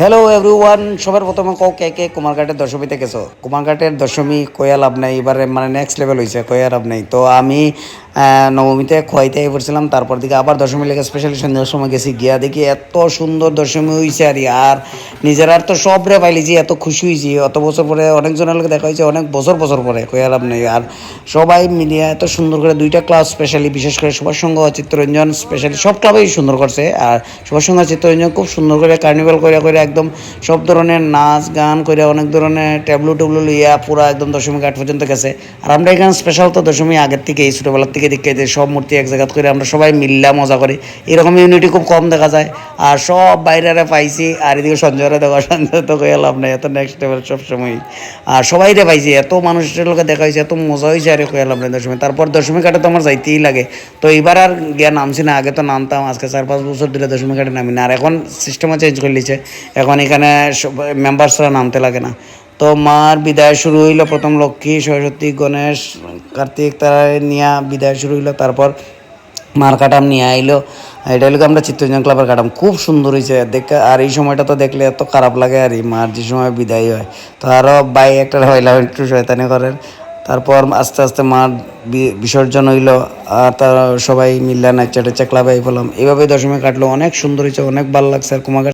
Hello everyone সবার প্রথমে কও কে কে কুমারঘাটের দশমীতে গেছো? কুমারঘাটের দশমী কয়া লাভ নাই? এবারে মানে নেক্সট লেভেল হয়েছে কয়া লাভ নাই? তো আমি নবমীতে খোয়াইতে পড়ছিলাম, তারপর দিকে আবার দশমী লেগে স্পেশালি সন্ধ্যার সময় গেছি, গিয়া দেখি এত সুন্দর দশমী হয়েছে আর। আর নিজেরার তো সব রে পাইলি যে এত খুশি হয়েছি অত বছর পরে অনেকজনের লোক দেখা হয়েছে, অনেক বছর বছর পরে কয়া লাভ নেই, আর সবাই মিলিয়ে এত সুন্দর করে দুইটা ক্লাস স্পেশালি বিশেষ করে সুভাষ সংঘ চিত্তরঞ্জন স্পেশালি সব ক্লাবেই সুন্দর করছে, আর সুভাষ সংঘ চিত্তরঞ্জন খুব সুন্দর করে কার্নিভাল করে করে একদম সব ধরনের নাচ গান করে অনেক ধরনের ট্যাবলু টুবলু লইয়া পুরো একদম দশমী ঘাট পর্যন্ত গেছে, আর আমরা এখানে স্পেশাল তো দশমী আগের থেকে, এই ছোটোবেলার থেকে যে সব মূর্তি এক জায়গা করে আমরা সবাই মিল্লা মজা করি। এরকম ইউনিটি খুব কম দেখা যায়। আর সব বাইরেরা পাইছি, আর এদিকে সঞ্জয়রা দেখা, সঞ্জয় তো কয়ে লাভ নাই, এত নেক্সট লেভেল সবসময় আর সবাই রে পাইছি, এত মানুষের লোকে দেখা হয়েছে এত মজা হয়েছে আর কয়ে লাভ নাই দশমী। তারপর দশমী ঘাটে তো আমার যাইতেই লাগে। তো এবার আর গিয়া নামছি না, আগে তো নামতাম, আজকে চার পাঁচ বছর ধরে দশমী ঘাটে নামি না। আর এখন সিস্টেমও চেঞ্জ করে নিচ্ছে এখন এখানে সব মেম্বার্সরা নামতে লাগে না। তো মার বিদায় শুরু হইল, প্রথম লক্ষ্মী, সরস্বতী, গণেশ, কার্তিক তারা নিয়ে বিদায় শুরু হইল, তারপর মার কাটাম নিয়ে আইলো। এটা হলো আমরা চিত্তরঞ্জন ক্লাবের কাটাম। খুব সুন্দর হয়েছে দেখে আর এই সময়টা তো দেখলে এত খারাপ লাগে, আর এই মার যে সময় বিদায় হয়, তো আরও বাই একটা হইলাম একটু শয়তানি করেন। তারপর আস্তে আস্তে মার বিসর্জন হইল, আর তার সবাই মিললেন একটা টেচা ক্লাবে পেলাম এইভাবে দশমী কাটলো। অনেক সুন্দর হয়েছে অনেক ভালো লাগছে, আর কুমার